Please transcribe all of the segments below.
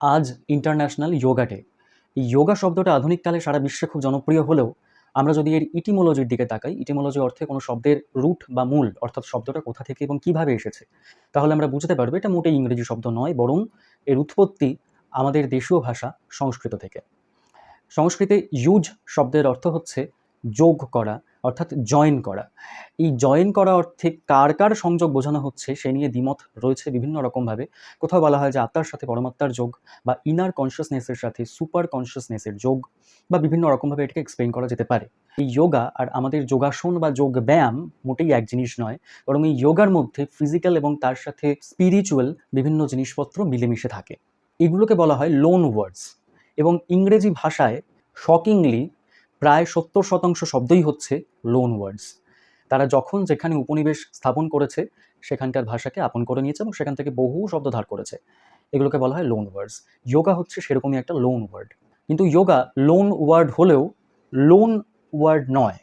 আজ international yoga day এই যোগা শব্দটা আধুনিককালে সারা বিশ্বে খুব জনপ্রিয় হলেও আমরা যদি এর ইটিমোলজির দিকে তাকাই ইটিমোলজি অর্থে কোনো শব্দের রুট বা মূল, অর্থাৎ শব্দটা কোথা থেকে এবং কীভাবে এসেছে, তাহলে আমরা বুঝতে পারব এটা মোটেই ইংরেজি শব্দ নয়, বরং এর উৎপত্তি আমাদের দেশীয় ভাষা সংস্কৃত থেকে। সংস্কৃতে ইউজ শব্দের অর্থ হচ্ছে যোগ করা অর্থাৎ জয়েন করা। এই জয়েন করা অর্থে কার কার সংযোগ বোঝানো হচ্ছে সে নিয়ে দ্বিমত রয়েছে বিভিন্ন রকমভাবে। কোথাও বলা হয় যে আত্মার সাথে পরমাত্মার যোগ বা ইনার কনসিয়াসনেসের সাথে সুপার কনসিয়াসনেসের যোগ বা বিভিন্ন রকমভাবে এটাকে এক্সপ্লেন করা যেতে পারে। এই যোগা আর আমাদের যোগাসন বা যোগ ব্যায়াম মোটেই এক জিনিস নয়, বরং এই যোগার মধ্যে ফিজিক্যাল এবং তার সাথে স্পিরিচুয়াল বিভিন্ন জিনিসপত্র মিলেমিশে থাকে। এগুলোকে বলা হয় লোন ওয়ার্ডস এবং ইংরেজি ভাষায় শকিংলি প্রায় সত্তর শতাংশ শব্দই হচ্ছে লোন ওয়ার্ডস তারা যখন যেখানে উপনিবেশ স্থাপন করেছে, সেখানকার ভাষাকে আপন করে নিয়েছে এবং সেখান থেকে বহু শব্দ ধার করেছে। এগুলোকে বলা হয় লোন ওয়ার্ডস যোগা হচ্ছে সেরকমই একটা লোন ওয়ার্ড কিন্তু যোগা লোন ওয়ার্ড হলেও লোন ওয়ার্ড নয়।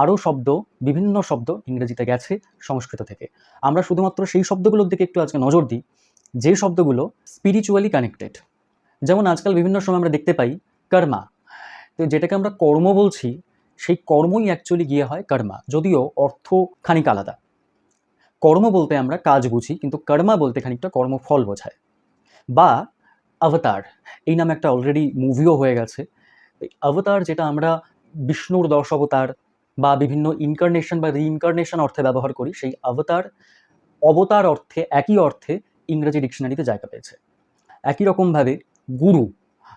আরও শব্দ, বিভিন্ন শব্দ ইংরেজিতে গেছে সংস্কৃত থেকে। আমরা শুধুমাত্র সেই শব্দগুলোর দিকে একটু আজকে নজর দিই, যে শব্দগুলো স্পিরিচুয়ালি কানেক্টেড যেমন আজকাল বিভিন্ন সময় আমরা দেখতে পাই কর্মা তো যেটাকে আমরা কর্ম বলছি, সেই কর্মই অ্যাকচুয়ালি গিয়ে হয় কর্মা, যদিও অর্থ খানিক আলাদা। কর্ম বলতে আমরা কাজ বুঝি, কিন্তু কর্মা বলতে খানিকটা কর্মফল বোঝায়। বা অবতার এই নামে একটা অলরেডি মুভিও হয়ে গেছে। অবতার যেটা আমরা বিষ্ণুর দশ অবতার বা বিভিন্ন ইনকারনেশন বা রিইনকারনেশন অর্থে ব্যবহার করি, সেই অবতার অবতার অর্থে, একই অর্থে ইংরেজি ডিকশনারিতে জায়গা পেয়েছে। একই রকমভাবে গুরু,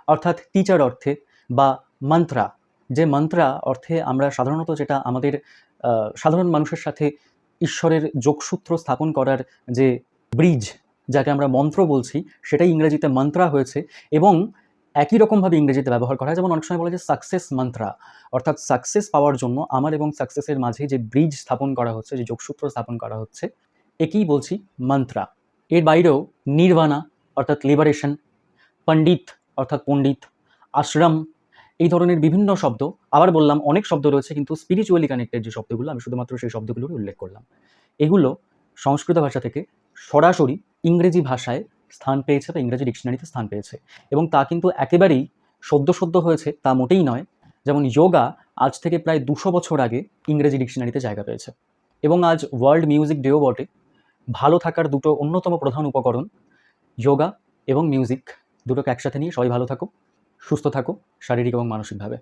অর্থাৎ টিচার অর্থে বা মন্ত্রা যে মন্ত্রা অর্থে আমরা সাধারণত যেটা আমাদের সাধারণ মানুষের সাথে ঈশ্বরের যোগসূত্র স্থাপন করার যে ব্রিজ যাকে আমরা মন্ত্র বলছি, সেটাই ইংরেজিতে মন্ত্রা হয়েছে এবং একই রকমভাবে ইংরেজিতে ব্যবহার করা হয়। যেমন অনেক সময় বলা যায় সাকসেস মন্ত্রা অর্থাৎ সাকসেস পাওয়ার জন্য আমার এবং সাকসেসের মাঝে যে ব্রিজ স্থাপন করা হচ্ছে, যে যোগসূত্র স্থাপন করা হচ্ছে, একেই বলছি মন্ত্রা এর বাইরেও নির্বাণা অর্থাৎ লিবারেশন পণ্ডিত অর্থাৎ পণ্ডিত আশ্রম এই ধরনের বিভিন্ন শব্দ, আবার বললাম অনেক শব্দ রয়েছে, কিন্তু স্পিরিচুয়ালি কানেক্টেড যে শব্দগুলো, আমি শুধুমাত্র সেই শব্দগুলোর উল্লেখ করলাম। এগুলো সংস্কৃত ভাষা থেকে সরাসরি ইংরেজি ভাষায় স্থান পেয়েছে বা ইংরেজি ডিকশনারিতে স্থান পেয়েছে। এবং তা কিন্তু একেবারেই সদ্য সদ্য হয়েছে, তা মোটেই নয়। যেমন যোগা আজ থেকে প্রায় দুশো বছর আগে ইংরেজি ডিকশনারিতে জায়গা পেয়েছে। এবং আজ ওয়ার্ল্ড মিউজিক ডেও বটে। ভালো থাকার দুটো অন্যতম প্রধান উপকরণ যোগা এবং মিউজিক দুটোকে একসাথে নিয়ে সবাই ভালো থাকো সুস্থ থাকো শারীরিক এবং মানসিকভাবে।